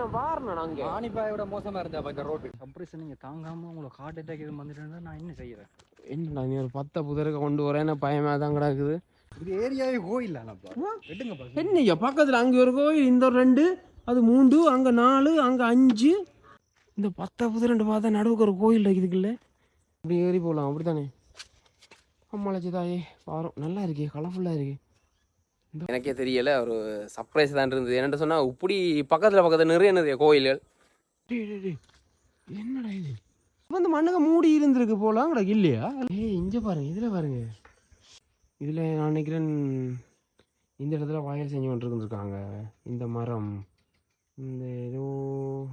நான் வாரணம் அங்க? ஆணிப்பாயோட மோசமா இருந்தா இந்த ரோடு கம்ப்ரெஷன் நீங்க தாங்காம உங்களுக்கு ஹார்ட் அட்டாக் எதுவும் வந்துட்டு நான் என்ன செய்யறேன் என்னடா நீ ஒரு பத்த புதருக்கு கொண்டு வரேன்னு பயமா தான் கிடக்குது. இது ஏரியாவே கோயிலானப்பா எடுங்கப்பா என்னய்யா பக்கத்துல அங்க ஒரு கோயில் இந்த ஒரு ரெண்டு அது மூன்று அங்க நாலு அங்க அஞ்சு. இந்த பத்த புதிரெண்டு பார்த்தா நடுவுக்கு ஒரு கோயில் இருக்குதுக்குல்ல. அப்படி ஏறி போகலாம் அப்படித்தானே? அம்மாளச்சி தாயே பாரும் நல்லா இருக்கே கலர்ஃபுல்லாக இருக்கு. எனக்கே தெரியல ஒரு சர்ப்ரைஸ் தான் இருந்தது. என்னென்னு சொன்னால் இப்படி பக்கத்தில் பக்கத்தில் நிறைய நிறைய கோயில்கள். என்னடா இது? வந்து மண்ணுங்க மூடி இருந்திருக்கு போல கிடக்கு இல்லையா ஏய் இங்கே பாருங்க இதில் பாருங்க. இதில் நான் நினைக்கிறேன் இந்த இடத்துல வயல் செஞ்சு கொண்டிருக்காங்க இந்த மரம் இந்த ஏதோ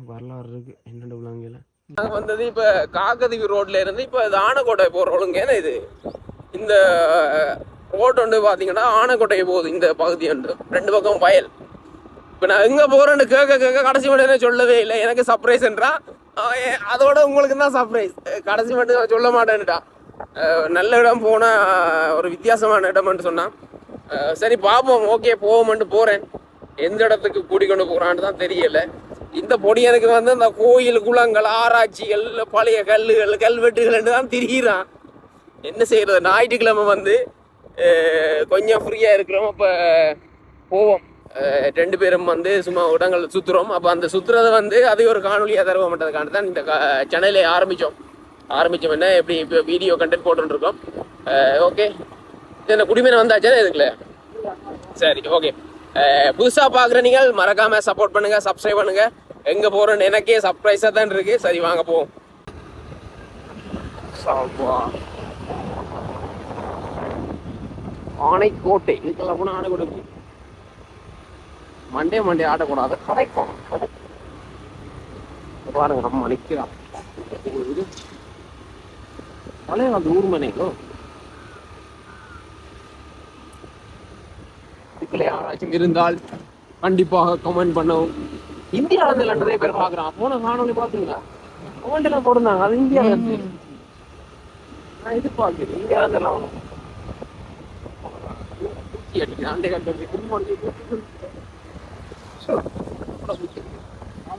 வரலாறு இருக்கு. என்னென்ன உள்ளாங்கல நாங்கள் வந்தது இப்போ காக்கதீவு ரோட்ல இருந்து இப்போ இது ஆனக்கோட்டை போகிற ஒழுங்க ஏன்னா இது? இந்த ரோட் வந்து பார்த்தீங்கன்னா ஆனைக்கோட்டை போகுது இந்த பகுதி வந்து ரெண்டு பக்கம் வயல். இப்போ நான் எங்கே போகிறேன்னு கேட்க கேட்க கடைசி மட்டும் சொல்லவே இல்லை. எனக்கு சர்ப்ரைஸ்ன்றா அதோட உங்களுக்கு தான் சர்ப்ரைஸ் கடைசி மட்டும் சொல்ல மாட்டேன்னுட்டா. நல்ல இடம் போனால் ஒரு வித்தியாசமான இடம்னு சொன்னான். சரி பார்ப்போம் ஓகே போவோம்ன்ட்டு போகிறேன் எந்த இடத்துக்கு கூட்டிக்கொண்டு போகிறான்னு தான் தெரியலை. இந்த பொடி எனக்கு வந்து இந்த கோயில் குளங்கள் ஆராய்ச்சிகள் பழைய கல்லுகள் கல்வெட்டுகள் தான் திரிகிறான். என்ன செய்யறது? ஞாயிற்றுக்கிழமை வந்து கொஞ்சம் ஃப்ரீயாக இருக்கிறோம். அப்போ போவோம். ரெண்டு பேரும் வந்து சும்மா இடங்கள் சுற்றுறோம் அப்போ அந்த சுற்றுறதை வந்து அதை ஒரு காணொலியாக தருவோம் மாட்டதுக்கான தான் இந்த சேனலை ஆரம்பித்தோம் ஆரம்பித்தோம் என்ன எப்படி இப்போ வீடியோ கண்டென்ட் போட்டுருக்கோம் ஓகே என்ன குடிமீனை வந்தாச்சா இதுங்களே? சரி ஓகே புதுசாக பார்க்குற நீங்கள் மறக்காமல் சப்போர்ட் பண்ணுங்கள் சப்ஸ்கிரைப் பண்ணுங்கள் எங்கே போகிறோன்னு எனக்கே சர்ப்ரைஸாக தான் இருக்குது சரி வாங்க போவோம். ஆனைக்கோட்டை. இதுக்கெல்லாம் போனால் ஆனைக்கோட்டை மண்டே மண்டே ஆடக்கூடாது. கடைக்கும் பாருங்க நம்ம நிற்கிறான் இது பழைய அந்த ஊர் மனைக்கோ இதுக்குள்ள யாராச்சும் இருந்தால் கண்டிப்பாக கமெண்ட் பண்ணவும் இந்தியாவில் நிறைய பேர் பார்க்குறான். போன காணொலி பார்த்தீங்களா கமெண்ட் எல்லாம் போடுறாங்க அது இந்தியாவில் நான் எதிர்பார்க்கிறேன் இந்தியாவில் எல்லாம் ஊசி அடிக்குது ஆண்டை கட்டு குடும்பம்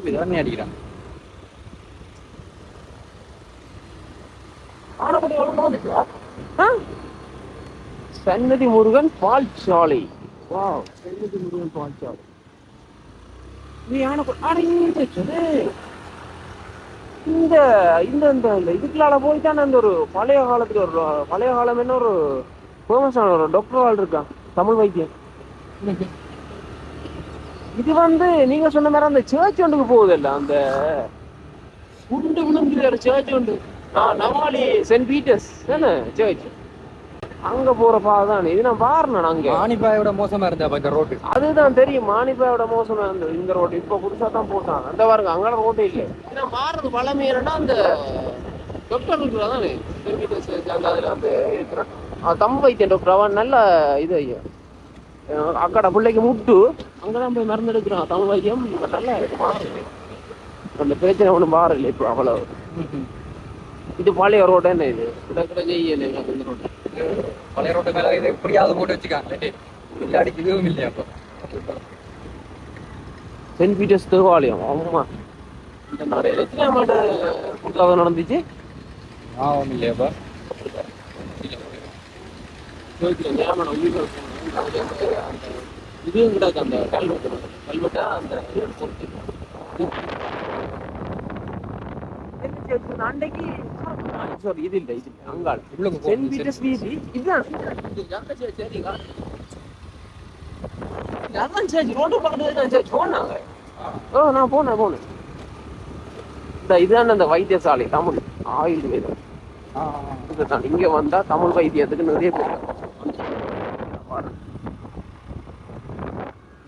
இதெல்லாம் அடிக்கிறாங்க சன்னதி முருகன் பால் சாலை வா சன்னதி முருகன் பால்சாலை இது யானை கொ- அட, இந்த இந்த இந்த இந்த இந்த இதுக்குள்ளால போய் தானே அந்த ஒரு பழைய காலத்துல ஒரு பழைய காலம் என்ன ஒரு ஃபேமஸான ஒரு டாக்டர் ஆள் இருக்கான் தமிழ் வைத்தியம். இது வந்து நீங்க சொன்ன மாதிரி அந்த சர்ச் ஒன்றுக்கு போகுது இல்ல அந்த உண்டு விழுந்து சர்ச் உண்டு நவாலி சென்ட் பீட்டர்ஸ் தானே சர்ச் அங்க போற பாதை தான் இது. நான் பாருனேன் அங்க. ஆணிப்பாயோட மோசமா இருந்தா இந்த ரோடு அதுதான் தெரியும் மானிப்பாவோட மோசமா இருந்தது இந்த ரோடு இப்ப புதுசா தான் போட்டாங்க. அந்த பாருங்க அங்கே ரோட்டே இல்லை. நான் மாறுறது பழமை என்னன்னா அந்த டாக்டர் இருக்கிறா தானே சென்ட் பீட்டர்ஸ் church அந்த அதுல வந்து இருக்கிறான் அவன் தம்பு வைத்தியன் டாக்டர் அவன் நல்ல இது ஐயா. அக்கடை பிள்ளைக்கு முட்டு. அங்கதான் போய் மருந்து எடுக்கிறான் தமிழ் வைத்தியம். நல்லா அந்த பிரச்சனை ஒன்றும் மாறல இப்போ அவ்வளவு. இது பழைய ரோடு என்ன இது? செய்யல இந்த ரோடு. பழைய ரோட்டு மேல இது எப்படியாவது போட்டு வச்சுக்காங்க இல்லாடி இதுவும் இல்லையா அப்போ சென்ட் பீட்டர்ஸ் தேவாலயம் ஆமா. இந்த நிறைய எத்தனை ஆண்டு புதுசாக நடந்துச்சு? ஆமாம் இல்லையாப்பா இதுவும் கிடக்கு அந்த கல்வெட்டு கல்வெட்டா அந்த அன்னைக்கு சாரி இது இல்லை இது இல்லை. அங்காள். உள்ளுக்கு சென்ட் போகுது, பீட்டர்ஸ் வீதி. இதுதான். சரிங்க அதான் சரி ரோட்டு பக்கத்துல தான் சரி. போனாங்க. ஓ நான் போனேன் போனேன். இந்த இதுதான் அந்த வைத்தியசாலை தமிழ். ஆயுர்வேதம். இதுதான். இங்க வந்தா தமிழ் வைத்தியத்துக்கு நிறைய பேர்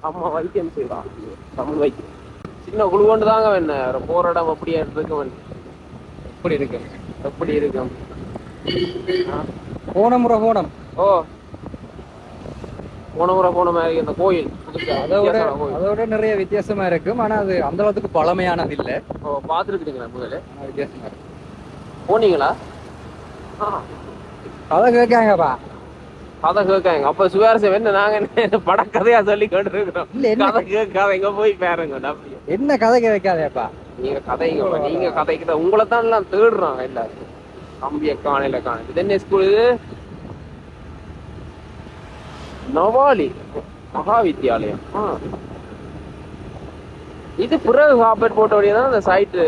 அம்மா வைத்தியம் செய்வா தமிழ் வைத்தியம். சின்ன குழுவண்டு தாங்க வேணும் போற இடம் அப்படியே இருக்கு வேணும் எப்படி இருக்கு? எப்படி இருக்கும். போன முறை போனோம். ஓ. போன முறை போன மாதிரி அந்த கோயில். புதுசா. அதை விட வித்தியாசமான கோயில். அதை விட நிறைய வித்தியாசமா இருக்கும் ஆனா அது அந்த அளவுக்கு பழமையானது இல்ல. ஓ பார்த்துருக்குறீங்களா முதல்ல வித்தியாசமா இருக்கு. போனீங்களா? அதை கேட்காங்கப்பா. கதை கேட்காங்க. அப்ப சுவாரஸ்யம் என்ன? நாங்க என்ன படக்கதையா சொல்லி கொண்டு இருக்கிறோம் இல்ல என்ன கதை கேட்காதீங்க போய் பாருங்க என்ன கதைக்க வைக்காதேப்பா நீங்க கதைங்க நீங்க கதைக்கிட்ட உங்களை தான் எல்லாம் தேடுறாங்க எல்லாரும். கம்பிய காணையில காண. இது என்ன ஸ்கூல் இது? நவாலி மகா வித்யாலயம் ஆ. இது பிறகு காப்பேட் போட்ட வழியா தான் அந்த சைட்டு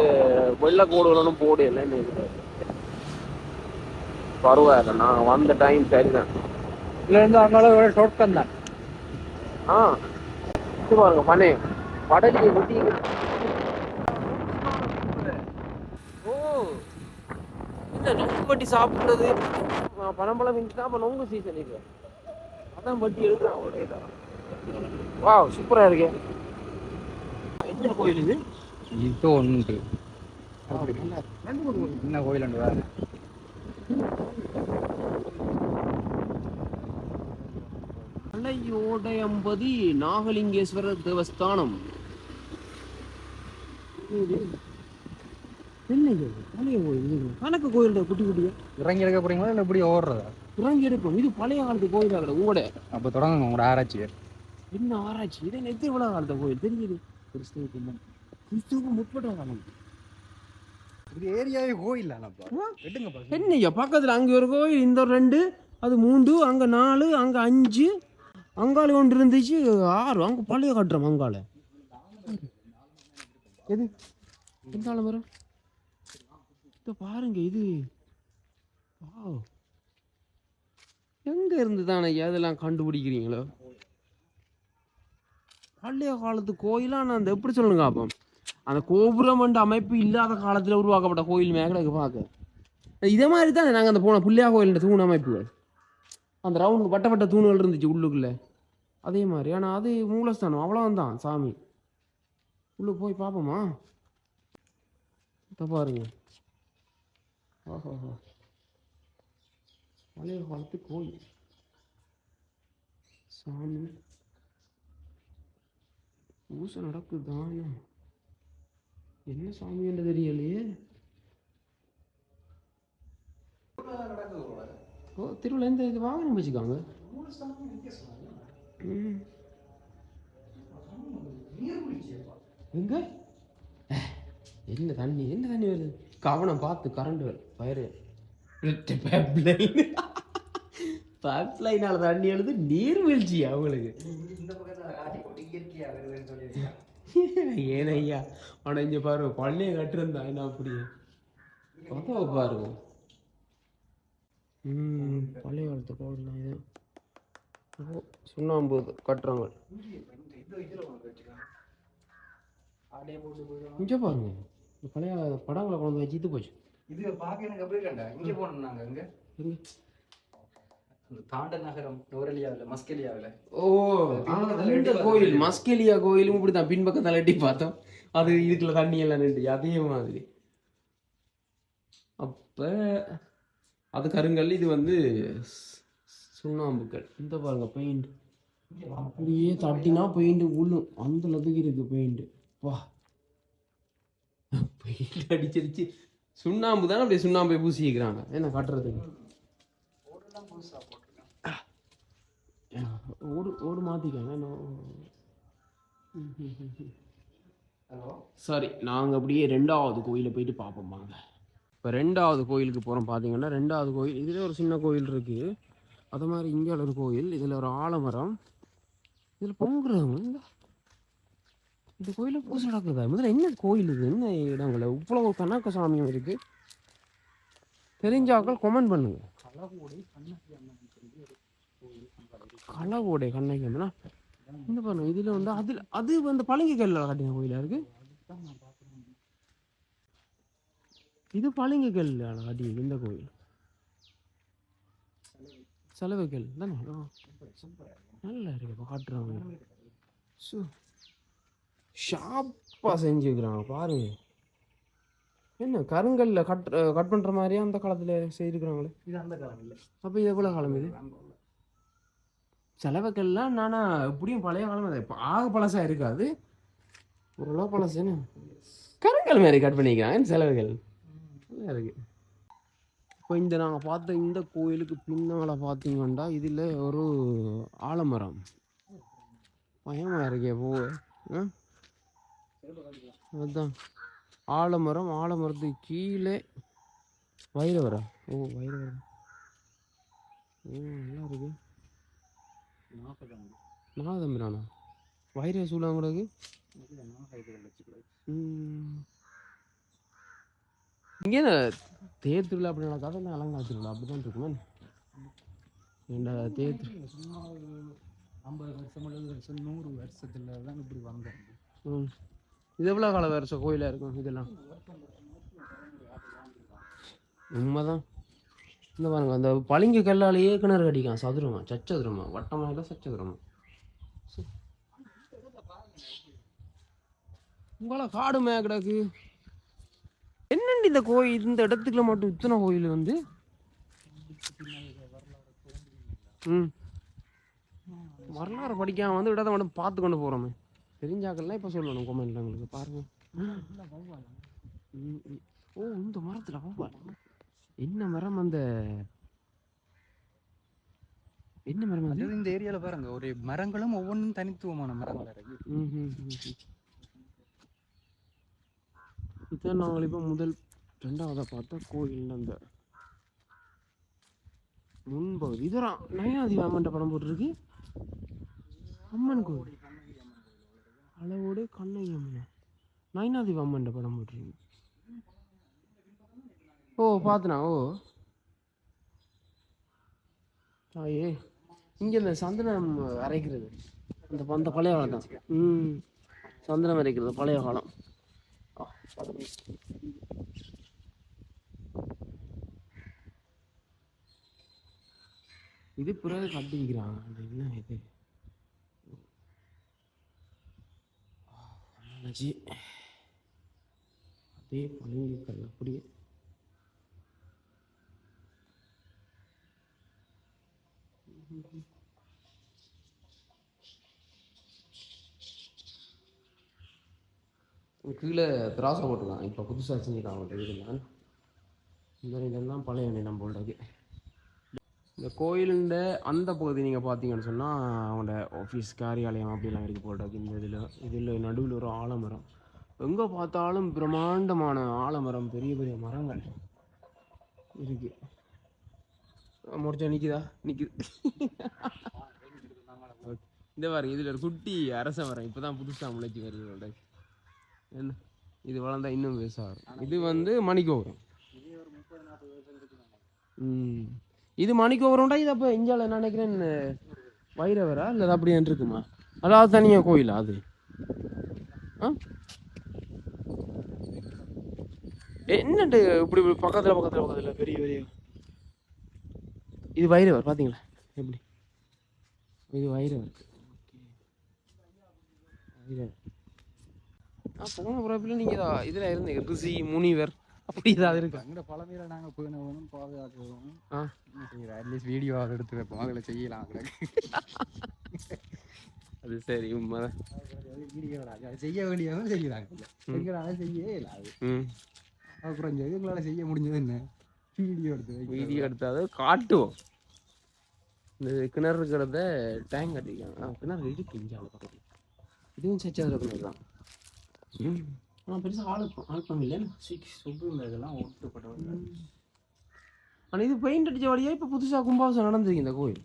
வெள்ளை கோடுகளும் போடு இல்லைன்னு பரவாயில்ல நான் வந்த டைம் சரிதான் இதுல இருந்து அங்கால ஒரு ஷார்ட்கட் தான். ஆ இது பாருங்க பண்ணே படகு குட்டி ஓ இந்த நொங்கு வட்டி சாப்பிடுறது. பனம்பழம் விஞ்சுதான் அப்போ நொங்கு சீசன் இது. அதான் வட்டி எடுக்கிறான் வா சூப்பரா இருக்கே. என்ன கோயில் இது? இது ஒன்று. என்ன? கோயில் வேற? மலையோடையம்பதி நாகலிங்கேஸ்வரர் தேவஸ்தானம். கணக்கு கோயில் குட்டி குட்டியா? இறங்கி எடுக்க போறீங்களா இல்லை இப்படி ஓடுறதா? இறங்கி எடுக்கும் இது பழைய காலத்து கோயில் ஆகல உங்களோட? அப்போ தொடங்குங்க உங்களோட ஆராய்ச்சி. என்ன ஆராய்ச்சி? இதை நெத்தி எவ்வளவு காலத்த கோயில்? தெரியுது. கிறிஸ்துவுக்கு முன் கிறிஸ்துவுக்கு முற்பட்ட காலம். இது ஏரியாவே கோயில் என்னய்யா பக்கத்துல அங்க ஒரு கோயில் இந்த ரெண்டு அது மூன்று அங்க நாலு அங்க அஞ்சு அங்கால ஒன்று இருந்துச்சு ஆறு அங்க பழைய கட்டுறோம் அங்கால எது? எந்த ஆளு வரும் இத பாருங்க இது. வாவ். எங்க இருந்து தானே இதெல்லாம் கண்டுபிடிக்கிறீங்களோ? பழைய காலத்து கோயிலா நான் அந்த எப்படி சொல்லுங்க அப்போ அந்த கோபுரம் என்ற அமைப்பு இல்லாத காலத்தில் உருவாக்கப்பட்ட கோயில் மேகலைக்கு பார்க்க இதே மாதிரி தான் நாங்கள் அந்த போன புள்ளியா கோயில் தூண் அமைப்புகள் அந்த ரவுண்டு வட்ட வட்ட தூண்கள் இருந்துச்சு உள்ளுக்குள்ளே. அதே மாதிரி. ஆனால் அது மூலஸ்தானம். அவ்வளோதான் சாமி. உள்ளே போய் பார்ப்போமா இதை பாருங்க. ஓஹோ பழைய காலத்து கோயில். சாமி. பூசை நடக்குதானே என்ன சாமி என்று தெரியலையே? ஓ திருவிழா எந்த இது? வாகனம் வச்சுக்காங்க. எங்க? என்ன தண்ணி என்ன தண்ணி வருது? கவனம் பார்த்து கரண்ட் வருது ஃபயரு லைனால தண்ணி எழுது நீர்வீழ்ச்சி அவங்களுக்கு ஏனையா ஆனா இங்க பாரு பள்ளிய கட்டுறா என்ன அப்படி கதவை பாருங்க ம் பழைய காலத்து கோவில் இது. சுண்ணாம்பு கட்டுறவங்க இங்க பாருங்க. பழைய படங்களை கொண்டு வச்சு இது போச்சு. இது பார்க்க எனக்கு அப்படியே கண்டா இங்கே போனோம் நாங்கள் அங்கே. தாண்ட நகரம் நுவரெலியாவில் மஸ்கெலியாவில். ஓ கோயில் மஸ்கெலியா கோயிலும் இப்படி தான் பின்பக்கத்தில் எட்டி பார்த்தோம். அது இதுக்குள்ள தண்ணி எல்லாம் நின்று அதே மாதிரி. அப்ப அது கருங்கல் இது வந்து சுண்ணாம்புக்கல் இந்த பாருங்க பெயிண்ட் அப்படியே தட்டினா பெயிண்ட் உள்ளும் அந்த அளவுக்கு இருக்கு பெயிண்ட் வா. பெயிண்ட் அடிச்சிருச்சு. சுண்ணாம்பு தானே அப்படியே சுண்ணாம்பை பூசிக்கிறாங்க. என்ன காட்டுறதுக்கு? ஓடு ஓடு மாற்றிக்காங்க சரி நாங்கள் அப்படியே ரெண்டாவது கோயிலை போயிட்டு பார்ப்போம் வாங்க. இப்போ ரெண்டாவது கோயிலுக்கு போகிறோம் பார்த்தீங்கன்னா ரெண்டாவது கோயில் இதில் ஒரு சின்ன கோயில் இருக்குது அது மாதிரி இங்கே ஒரு கோயில் இதில் ஒரு ஆலமரம். இதில் பொங்குறவங்க இந்த கோயிலில் பூசை நடக்குதா? முதல்ல என்ன கோயில் இது? என்ன இடங்கள? இவ்வளோ கணக்க சாமியம் இருக்குது தெரிஞ்சாக்கள் கமெண்ட் பண்ணுங்க. கலகூடை கண்ணகி அம்மன் சொல்லி ஒரு கோயில் அங்கே களவோடை கண்ணகியம்னா இந்த பாருங்க இதில் வந்து அதில் அது வந்து பழங்கி கல்லில் கட்டின நான் பார்க்கணும் இது பளிங்கு கல்ல கட்டி இந்த கோயில். செலவுக்கல் தானே? ஆ, நல்லா இருக்கு காட்டுறாங்க சு ஷாப்பாக செஞ்சுக்கிறாங்க பாருங்க. என்ன கருங்கல்ல கட் கட் பண்ணுற மாதிரியே அந்த காலத்தில் செய்திருக்கிறாங்களே? இது அந்த காலம் இல்லை அப்போ இது எவ்வளோ காலம் இது? செலவுக்கல்லாம் நானா எப்படியும் பழைய காலம் இப்போ ஆக பழசாக இருக்காது. ஓரளவு பழசுன்னு கருங்கல் மாதிரி கட் பண்ணிக்கிறாங்க. செலவுகள்? நல்லா இருக்கு. இப்போ இந்த நாங்கள் பார்த்த இந்த கோயிலுக்கு பின்னால் பார்த்தீங்கன்னா இதில் ஒரு ஆலமரம். பயமாக இருக்கே போ. ஆ? அதுதான் ஆலமரம் ஆலமரத்துக்கு கீழே வைரவரா ஓ வைரவரம். ஓ நல்லா இருக்குது நாகதம்பிரானா வைர சூழாங்கூடக்கு இங்கே தேர் திருவிழா அப்படி நடக்காத? இல்லை அலங்கார திருவிழா? அப்படி தான் இருக்குமே? ஏண்டா தேர் ஐம்பது வருஷம் எழுபது வருஷம் நூறு வருஷத்துல தான் இப்படி வந்தேன் ம். இது எவ்வளோ கால வருஷம் கோயிலாக இருக்கும் இதெல்லாம்? உண்மைதான். இந்த பாருங்கள் அந்த பளிங்கு கல்லாலேயே கிணறு அடிக்கும் சதுரமா சச்சதுரமா வட்டமாக இல்லை சச்சதுரமா? சு. காடு காடுமே கிடக்கு. என்னண்டு இந்த கோயில்? இந்த இடத்துக்குள்ள மட்டும் இத்தனை கோயில் வந்து? ம். வரலாறு படிக்காம வந்து இடத்த மட்டும் பார்த்து கொண்டு போகிறோமே தெரிஞ்சாக்கள்லாம் இப்போ சொல்லணும் கொமெண்ட்ல உங்களுக்கு. பாருங்க. ம், ம். ஓ இந்த மரத்தில் என்ன மரம் அந்த? என்ன மரம் அது? இந்த ஏரியால பாருங்க ஒரு மரங்களும் ஒவ்வொன்றும் தனித்துவமான மரங்கள் இருக்கு. இதான் நாங்கள் இப்போ முதல் ரெண்டாவதாக பார்த்த கோயில் அந்த முன்பகுதி. இதுதான் நயனாதி அம்மன் படம் போட்டிருக்கு. அம்மன் கோயில். அளவோடு கண்ணகி அம்மன். நயனாதி அம்மன் படம் போட்டிருக்கு. ஓ பார்த்துனா ஓ. தாயே இங்கே இந்த சந்தனம் அரைக்கிறது. அந்த அந்த பழைய காலம் தான். ம். சந்தனம் அரைக்கிறது பழைய காலம். ஆ, இது பிறகு கட்டிக்கிறான். என்ன இது? அதே பழங்கிக்கல் அப்படியே. கீழே திராசம் போட்டுக்கலாம் இப்போ புதுசாக செஞ்சுக்கலாம் இதெல்லாம் இந்த இதெல்லாம் பழைய நிலம் போல் இந்த கோயிலுண்ட அந்த பகுதி நீங்கள் பார்த்தீங்கன்னு சொன்னால் அவங்களோட ஆஃபீஸ் காரியாலயம் அப்படிலாம் இருக்குது போல் இந்த இதில் இதில் நடுவில் ஒரு ஆலமரம். எங்கே பார்த்தாலும் பிரம்மாண்டமான ஆலமரம் பெரிய பெரிய மரங்கள் இருக்குது முடிச்சா நிற்குதா நிற்குது இந்த பாருங்க இதில் ஒரு குட்டி அரச மரம். இப்போ தான் புதுசாக முளைச்சி வருது என்ன? இது வளர்ந்தா இன்னும் பெருசாகும் இது வந்து மணிக்கோபுரம். ம். இது மணிக்கோபுரம்டா இது அப்போ இஞ்சால என்ன நினைக்கிறேன் வைரவரா? இல்லை அது இருக்குமா அதாவது தனியாக கோயிலா அது? ஆ? என்னண்டு இப்படி இப்படி பக்கத்தில் பக்கத்தில் பக்கத்தில் பெரிய பெரிய இது வைரவர் பார்த்தீங்களா எப்படி? இது வைரவர் வைரவர் போன பிறப்பில் நீங்கள் இதில் இருந்தீங்க ரிஷி முனிவர் அப்படி ஏதாவது இருக்கா? அங்கே பழமையில நாங்க போயினவனும் பாதுகாக்கவும் ஆ. அட்லீஸ்ட் வீடியோ எடுத்து வைப்போம். அதில் செய்யலாம் அது சரி உண்மைதான் வீடியோ அதை செய்ய வேண்டியவங்க செய்யறாங்க. எங்களால செய்யவே இல்லை அது. அப்புறம் எங்களால செய்ய முடிஞ்சது என்ன? வீடியோ எடுத்து. வீடியோ எடுத்தாத காட்டுவோம். இந்த கிணறு இருக்கிறத டேங்க் கட்டிக்கலாம் ஆ கிணறு இருக்கு இஞ்சால பக்கத்தில். இதுவும் சச்சாத கிணறு தான். ஆனால் பெருசாக ஆள் ஆழ்ப்பம் இல்லைன்னு சிக்ஸ் சொப்பு இதெல்லாம் ஆனால் இது பெயிண்ட் அடிச்ச வழியாக இப்போ புதுசாக கும்பாபிஷேகம் நடந்திருக்கு இந்த கோயில்.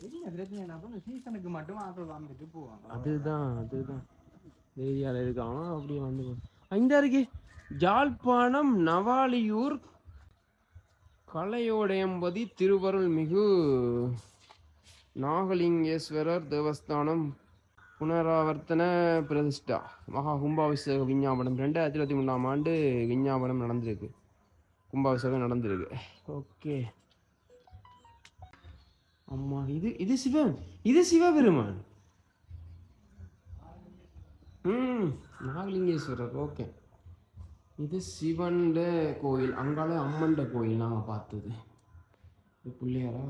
சீசனுக்கு மட்டும் ஆட்கள் வந்துட்டு போவாங்க. அதுதான் அதுதான். ஏரியாவில் இருக்காங்க அப்படியே வந்து இந்த இருக்கு. ஜாழ்ப்பாணம் நவாலியூர் கலையோடையம்பதி திருவருள் மிகு நாகலிங்கேஸ்வரர் தேவஸ்தானம் புனராவர்த்தன பிரதிஷ்டா. மகா கும்பாபிஷேக விஞ்ஞாபனம். ரெண்டாயிரத்தி இருபத்தி மூணாம் ஆண்டு விஞ்ஞாபனம் நடந்திருக்கு. கும்பாபிஷேகம் நடந்திருக்கு. ஓகே. அம்மா இது இது சிவன் இது சிவபெருமான். ம் நாகலிங்கேஸ்வரர். ஓகே. இது சிவன்ட கோயில் அங்கால அம்மன்ட கோயில் நாங்கள் பார்த்தது. இது பிள்ளையாரா.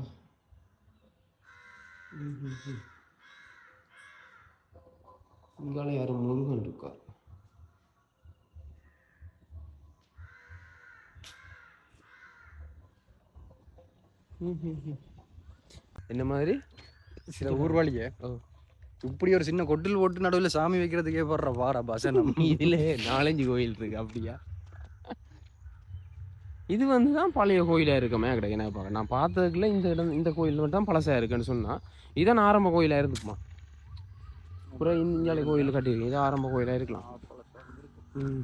இங்கால யாரும் முருகன் இருக்கார். என்ன மாதிரி? சில ஊர்வழிய ஓ. இப்படி ஒரு சின்ன கொட்டில் போட்டு நடுவில் சாமி வைக்கிறதுக்கே போடுற வாரா பசனம் இதுல நாலஞ்சு கோயில் இருக்கு அப்படியா? இது வந்து தான் பழைய கோயிலாக இருக்குமே கிடையாது என்ன பார்க்க நான் பார்த்ததுக்குள்ள இந்த இடம் இந்த கோயில் மட்டும் தான் பழசாக இருக்குன்னு சொன்னால் இதான் ஆரம்ப கோயிலாக இருந்துக்குமா அப்புறம் இந்தியாவில் கோயில் கட்டியிருக்கு இது ஆரம்ப கோயிலாக இருக்கலாம். ம்.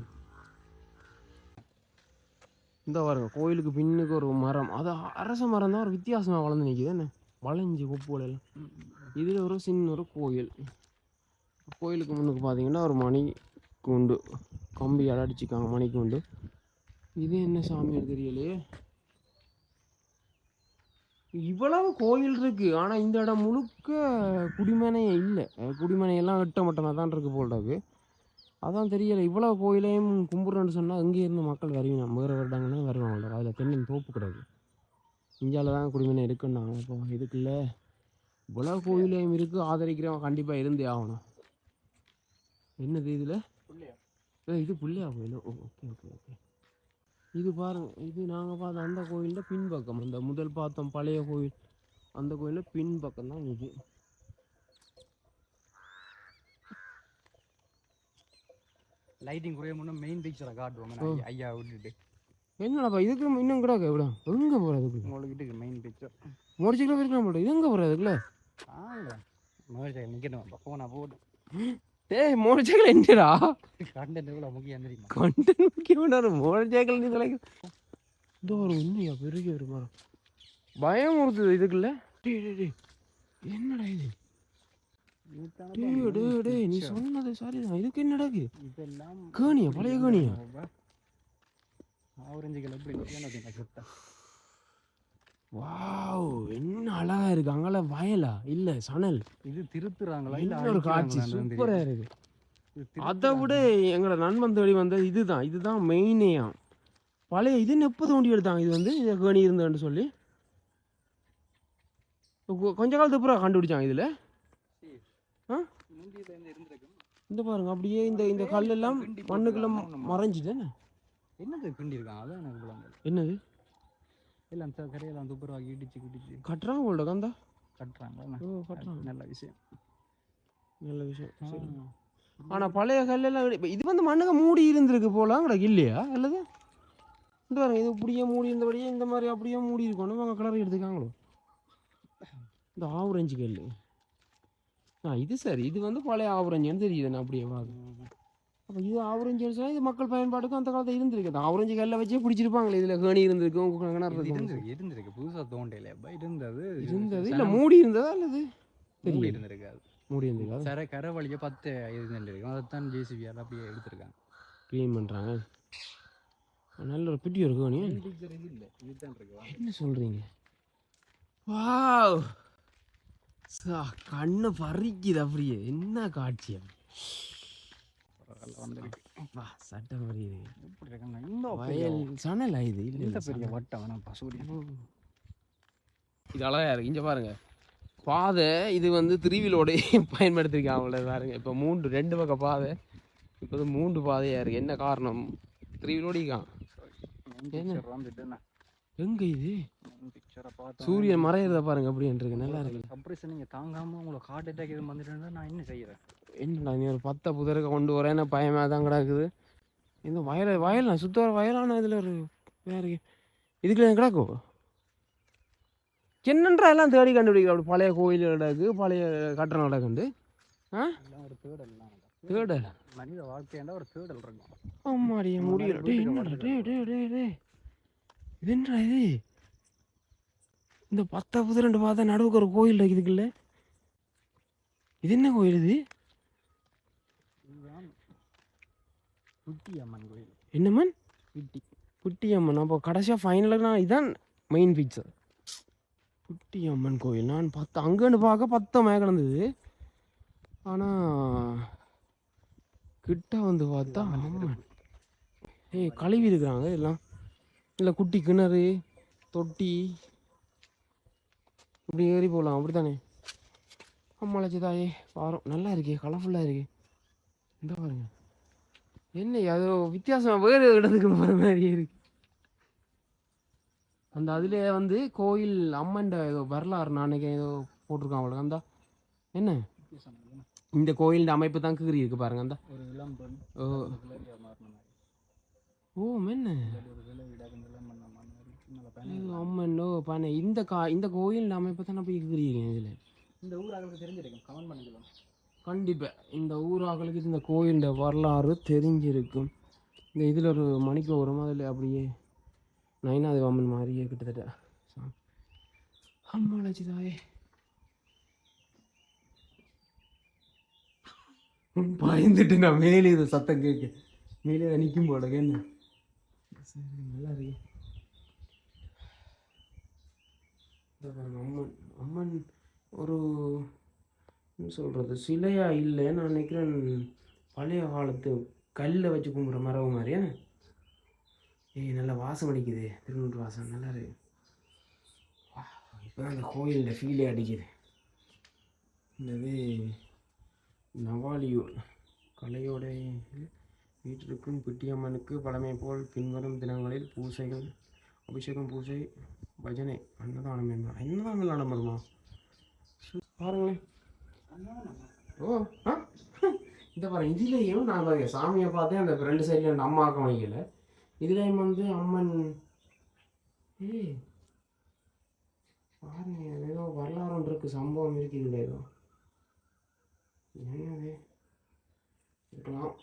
இந்த பாருங்க கோயிலுக்கு பின்னுக்கு ஒரு மரம். அது அரச மரம் தான் ஒரு வித்தியாசமாக வளர்ந்து நிற்கிது என்ன? வளைஞ்சு கொப்புகள் எல்லாம். இதில் ஒரு சின்ன ஒரு கோயில். கோயிலுக்கு முன்னுக்கு பார்த்தீங்கன்னா ஒரு மணி கூண்டு கம்பியால் அடிச்சுக்காங்க மணி கூண்டு இது என்ன சாமி தெரியலையே இவ்வளவு கோயில் இருக்கு. ஆனால் இந்த இடம் முழுக்க குடிமனையே இல்லை. குடிமனையெல்லாம் எட்ட மட்டமாக தான் இருக்கு. போல்றது அதான் தெரியல. இவ்வளவு கோயிலையும் கும்பிட்றேன்னு சொன்னால் இங்கே இருந்து மக்கள் வருவீங்க. வேறு வருடங்கள்லாம் வருவாங்க அதில் தென்னின் தோப்பு கிடையாது. இந்தியாவில் தான் குடிமனை இருக்குன்னாங்க. இப்போ இதுக்குள்ளே இவ்வளோ கோயிலையும் இருக்கு ஆதரிக்கிறவன் கண்டிப்பாக இருந்தே ஆகணும். என்னது இதில்? இது புள்ளியா கோயில்? Okay okay okay. இது பாருங்க இது நாங்கள் பார்த்த அந்த கோயிலில் பின்பக்கம் அந்த முதல் பார்த்தோம் பழைய கோயில். அந்த கோயிலில் பின்பக்கம் தான் இது. லைட்டிங் குறைய முன்னே மெயின் பிக்சரை காட்டுவாங்க ஐயா விட்டுட்டு. என்னடாப்பா இதுக்கு இன்னும் கூட விட எங்கே போகிறதுக்கு உங்களுக்கு மெயின் பிக்சர் முடிச்சுக்கலாம் இருக்கலாம் போல இது எங்கே போகிறதுக்குல மோசம் நிற்கணும் போனா போட்டு டேய் மோட்டர் சைக்கிள் என்னடா கண்டென்ட் எவ்வளோ முக்கியம் தெரியுமா கண்டென்ட் மோட்டர் சைக்கிள் நீ தொலைக்க இந்த ஒரு உண்மையா பெரிய ஒரு மரம் பயம் கொடுத்தது இதுக்குள்ள டேய் டேய் டேய் என்னடா இது டேய் நீ சொன்னது சரிதான் இதுக்கு என்னடா இது இதெல்லாம் கேணியா பழைய கேணியா ஆரஞ்சுகள் எப்படி நிற்கணும் சுத்தா வாவ் என்ன அழகா இருக்கு. அங்கெல்ல வயலா? இல்ல சணல். இது திருத்துறாங்களா? இல்ல இன்னொரு காட்சி சூப்பரா. இருக்கு. அதை விட எங்களோட நண்பன் தேடி வந்தது இதுதான். இதுதான் மெயினேயா பழைய இது எப்போ தோண்டி எடுத்தாங்க? இது வந்து இது கேணி இருந்ததுன்னு சொல்லி. கொஞ்ச காலத்துக்கு அப்புறம் கண்டுபிடிச்சாங்க இதுல. ஆ? இந்த பாருங்க அப்படியே இந்த இந்த கல்லெல்லாம் மண்ணுக்குள்ள. மறைஞ்சிட்டேன்னு என்னது கிண்டி அதான் எனக்கு விளங்கல. என்னது எல்லாம் த- கரையெல்லாம் துப்புரவாக்கி இடிச்சு கிடிச்சு. கட்டுறாங்க போல கந்தா ஓ கட்டுறாங்க. நல்ல விஷயம். நல்ல விஷயம். சரி. ஆ. ஆனா பழைய கல்லெல்லாம் இப்ப இது வந்து மண்ணுக்கு மூடி இருந்திருக்கு போல கிடக்கு இல்லையா? அல்லது? இந்த பாருங்க இது இப்படியே மூடி இருந்தபடியே இந்த மாதிரி அப்படியே மூடி இருக்கணும் அவங்க கலர் எடுத்துக்காங்களோ? இந்த ஆவுரஞ்சு கல் ஆ இது சரி. இது வந்து பழைய ஆவுரஞ்சுன்னு தெரியுது நான் அப்படியே வாங்க அப்போ இது ஆவுரஞ்சு சொன்னா இது மக்கள் பயன்பாட்டுக்கும் அந்த காலத்தில் இருந்திருக்கு. அந்த ஆவுரஞ்சு கல்லை வச்சே பிடிச்சிருப்பாங்களே இதில் கேணி இருந்திருக்கு உங்க கிணறு இது இருக்கும் இருந்திருக்கு இருந்திருக்கு. புதுசா தோண்டையில. இருந்தது. இருந்தது. இல்லை மூடி இருந்ததா அல்லது மூடி தெரியல. இருந்திருக்கு அது மூடி இருந்திருக்கு சர கரை வழிய பத்து இருந்திருக்கு அதைத்தான் ஜேசிபியால் அப்படியே எடுத்திருக்காங்க. க்ளீன் பண்ணுறாங்க நல்ல ஒரு பிட்டி இது இருக்கு என்ன சொல்றீங்க? வாவ் சா கண்ணை பறிக்குது அப்படியே. என்ன காட்சி அப்படி? பரவாயில்ல, வந்திருக்கு. வா சட்டை பறியுது எப்படி இருக்காங்க? இந்த வயல் சணலா இது? இந்த இல்லை பெரிய வட்டம் வேணாம் பசூரியன் இது அழகா இருக்கு. இங்க பாருங்க. பாதை இது வந்து திருவிலோட பயன்படுத்திருக்காங்க அவ்வளோ பாருங்க. இப்போ மூன்று ரெண்டு பக்கம் பாதை. இப்போ வந்து மூன்று பாதையா இருக்கு. என்ன காரணம்? திருவிலோடிக்கான் வந்துட்டு எங்க இது? சூரியன் மறையிறத பாருங்க அப்படின்னு இருக்கு நல்லா இருக்கு. கம்ப்ரெஷன் நீங்க தாங்காம உங்களுக்கு ஹார்ட் அட்டாக் எதுவும் வந்துட்டேன்னா நான் என்ன செய்யறேன்? என்னடா நீ ஒரு பத்த புதருக்கு கொண்டு வரேன்னு பயமாக தான் கிடக்குது. இந்த வயல வயல் சுத்த வயலான இதில் ஒரு வேறு இதுக்குள்ள என்ன கிடக்கும் என்னன்றா எல்லாம் தேடி கண்டுபிடிக்கிற அப்படி பழைய கோயில் கிடக்கு பழைய கட்டணம் கிடக்குண்டு? ஆ? ஒரு தேடல் தேடல். மனித வாழ்க்கையாண்டா ஒரு தேடல் இருக்கும். ஆமாடிய முடியல. டே என்னடா டே டே இது? இந்த பத்த புதிரண்டு பார்த்தா நடுவுக்கு ஒரு கோயில் இருக்கு இதுக்குள்ள இது என்ன கோயில் இது? இதுதான் குட்டி அம்மன் கோயில். என்னமன் குட்டி குட்டி அம்மன் அப்போ கடைசியாக ஃபைனலாக நான் இதான் மெயின் பிக்சர் குட்டி அம்மன் கோயில். நான் பத்து அங்கேன்னு பார்க்க பத்தமாக கிடந்தது ஆனால் கிட்ட வந்து பார்த்தா ஏய் கழுவி இருக்கிறாங்க எல்லாம். இல்லை குட்டி கிணறு தொட்டி. இப்படி ஏறி போகலாம். அப்படி தானே அம்மாளச்சி தாயே பாரம் நல்லா இருக்கே கலர்ஃபுல்லாக இருக்கே. இந்த பாருங்க. என்ன அது வித்தியாசமா வேறு இடத்துக்கு போகிற மாதிரி இருக்கு. அந்த அதில் வந்து கோயில் அம்மன்ட ஏதோ வரலாறு நான் அன்னைக்கு ஏதோ போட்டிருக்கான் அவளுக்கு. அந்த என்ன? இந்த கோயிலின் அமைப்பு தான் கீறி இருக்கு பாருங்க. அந்த. பெண் ஓ மென்ன? அம்மன்னோ பானை. இந்த கா இந்த கோயில் அமைப்பு தான் போய் கீறியிருக்கேன் இதில்? இந்த ஊர் ஆளுக்கு தெரிஞ்சிருக்கும் கமெண்ட் பண்ணிக்கலாம். கண்டிப்பாக இந்த ஊராக்களுக்கு இந்த கோயிலின் வரலாறு தெரிஞ்சிருக்கும். இந்த இதில் ஒரு மணிக்கு வரும் அதில் அப்படியே நயனாதி அம்மன் மாதிரியே கிட்டத்தட்ட. சா- அம்மா லட்சிதாயே பயந்துட்டு நான் மேலே இது சத்தம் கேட்க மேலே நிற்கும் போல என்ன? சரி நல்லா இருக்கு இந்த பாருங்க, அம்மன் அம்மன் ஒரு என்ன சொல்கிறது சிலையா இல்லை நான் நினைக்கிறேன். பழைய காலத்து கல்லில் வச்சு கும்பிட்ற மரபு மாதிரியா? ஏய் நல்லா வாசம் அடிக்குது. திருநூறு வாசம் நல்லா இருக்கு இப்போ அந்த கோயிலில் ஃபீலே அடிக்குது. என்னது? நவாலியூர் கலையோட வீட்டிற்கும் பிட்டியம்மனுக்கு பழமை போல் பின்வரும் தினங்களில் பூசைகள் அபிஷேகம் பூஜை பஜனை அன்னதானம் என்ன அன்னதானம் நடந்துருமா பாருங்களேன். ஓ ஆ இந்த பாருங்க இதுலேயும் நான் சாமியை பார்த்தேன் அந்த ரெண்டு சைடில் அந்த அம்மாக்கம் வைக்கல இதுலேயும் வந்து அம்மன் ஏய் பாருங்க ஏதோ வரலாறு ஒன்று இருக்கு சம்பவம் இருக்கு இதில் ஏதோ. என்னது? இருக்கலாம்.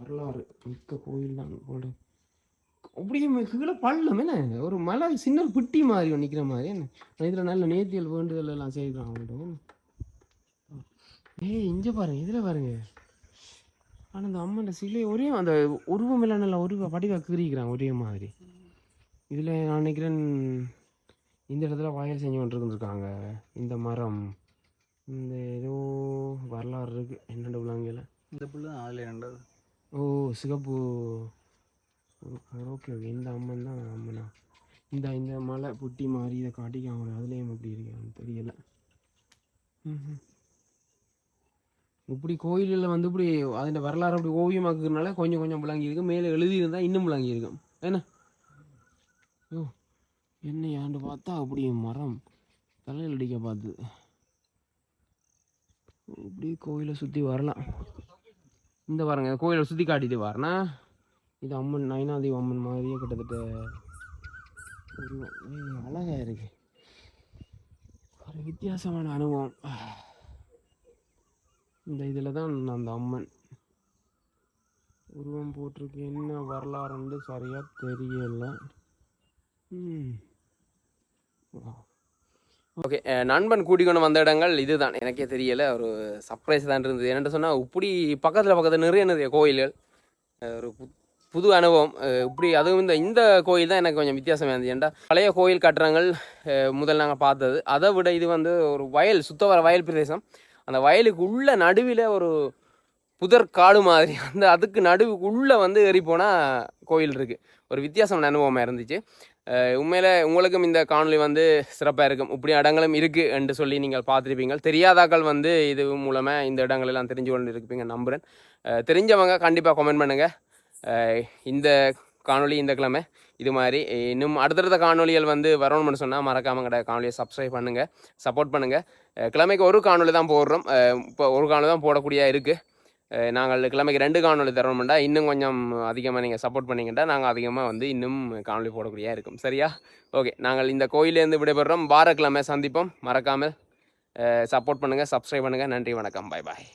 வரலாறு மிக்க கோயில் தான் போல அப்படியே கீழே பள்ளம் என்ன? ஒரு மலை சின்ன பிட்டி மாதிரி ஒன்று நிற்கிற மாதிரி. என்ன? இதில் நல்ல நேர்த்தியல் வேண்டுதல் எல்லாம் செய்கிறான் அவங்கள்ட்ட ஏய் இங்கே பாருங்க இதில் பாருங்க. ஆனால் அந்த அம்மன் சிலை ஒரே அந்த உருவம் எல்லாம் நல்லா உருவ படிவாக கீறிக்கிறான் ஒரே மாதிரி. இதில் நான் நினைக்கிறேன் இந்த இடத்துல வயல் செஞ்சு கொண்டிருந்துருக்காங்க இந்த மரம் இந்த ஏதோ வரலாறு இருக்குது என்னென்ன உள்ளாங்கல இந்த புள்ள தான் ரெண்டாவது ஓ சிகப்பு. ஓகே ஓகே இந்த அம்மன் தான் அம்மனா? இந்த இந்த மலை புட்டி மாதிரி இதை காட்டிக்காங்க அதுலேயும் எப்படி இருக்கான்னு தெரியல. இப்படி கோயிலில் வந்து இப்படி அதில் வரலாறு அப்படி ஓவியமாக்குறதுனால கொஞ்சம் கொஞ்சம் விளங்கி இருக்கும் மேலே எழுதியிருந்தால் இன்னும் விளங்கி இருக்கும் என்ன ஓ என்ன ஏண்டு பார்த்தா அப்படி மரம் தலையில் அடிக்க பார்த்து. இப்படி கோயிலை சுற்றி வரலாம். இந்த பாருங்க கோயிலை சுற்றி காட்டிட்டு வரனா இது அம்மன் நயனாதேவி அம்மன் மாதிரியே கிட்டத்தட்ட அழகாக இருக்குது இருக்கு. ஒரு வித்தியாசமான அனுபவம். இந்த இதில் தான் அந்த அம்மன். உருவம் போட்டிருக்கு என்ன வரலாறுன்னு சரியாக தெரியல. ம். ஓகே நண்பன் கூட்டிக்கொண்டு வந்த இடங்கள் இதுதான். எனக்கே தெரியல ஒரு சர்ப்ரைஸ் தான் இருந்தது. என்னென்னு சொன்னால் இப்படி பக்கத்தில் பக்கத்தில் நிறைய நிறைய கோயில்கள் ஒரு பு- புது அனுபவம். இப்படி அதுவும் இந்த இந்த கோயில் தான் எனக்கு கொஞ்சம் வித்தியாசமாக இருந்தது. ஏன்டா பழைய கோயில் கட்டுறங்கள் முதல் நாங்கள் பார்த்தது. அதை விட இது வந்து ஒரு வயல் சுத்த வர வயல் பிரதேசம். அந்த வயலுக்கு உள்ள நடுவில் ஒரு புதர் காடு மாதிரி. அந்த அதுக்கு நடுவுக்கு உள்ளே வந்து ஏறி போனால் கோயில் இருக்குது ஒரு வித்தியாசமான அனுபவமாக இருந்துச்சு. உண்மையில் உங்களுக்கும் இந்த காணொளி வந்து சிறப்பாக இருக்கும். இப்படி இடங்களும் இருக்குது என்று சொல்லி நீங்கள் பார்த்துருப்பீங்க தெரியாதாக்கள் வந்து இது மூலமாக இந்த இடங்களெல்லாம் தெரிஞ்சு கொண்டு இருப்பீங்க நம்புகிறேன் தெரிஞ்சவங்க கண்டிப்பாக கமெண்ட் பண்ணுங்கள் இந்த காணொளி இந்த கிழமை இது மாதிரி. இன்னும் அடுத்தடுத்த காணொளிகள் வந்து வரணும்னு சொன்னால் மறக்காமல் கடை காணொலியை சப்ஸ்கிரைப் பண்ணுங்கள் சப்போர்ட் பண்ணுங்கள் கிழமைக்கு ஒரு காணொளி தான் போடுறோம். இப்போ ஒரு காணொலி தான் போடக்கூடிய இருக்குது நாங்கள் கிழமைக்கு ரெண்டு காணொலி தரணும்டா. இன்னும் கொஞ்சம் அதிகமாக நீங்கள் சப்போர்ட் பண்ணீங்கன்னா நாங்கள் அதிகமாக வந்து இன்னும் காணொலி போடக்கூடியா இருக்கும். சரியா? ஓகே நாங்கள் இந்த கோயிலேருந்து விடைபெறுறோம். வாரக்கிழமை சந்திப்போம். மறக்காமல் சப்போர்ட் பண்ணுங்கள் சப்ஸ்கிரைப் பண்ணுங்கள் நன்றி வணக்கம். பாய் பாய்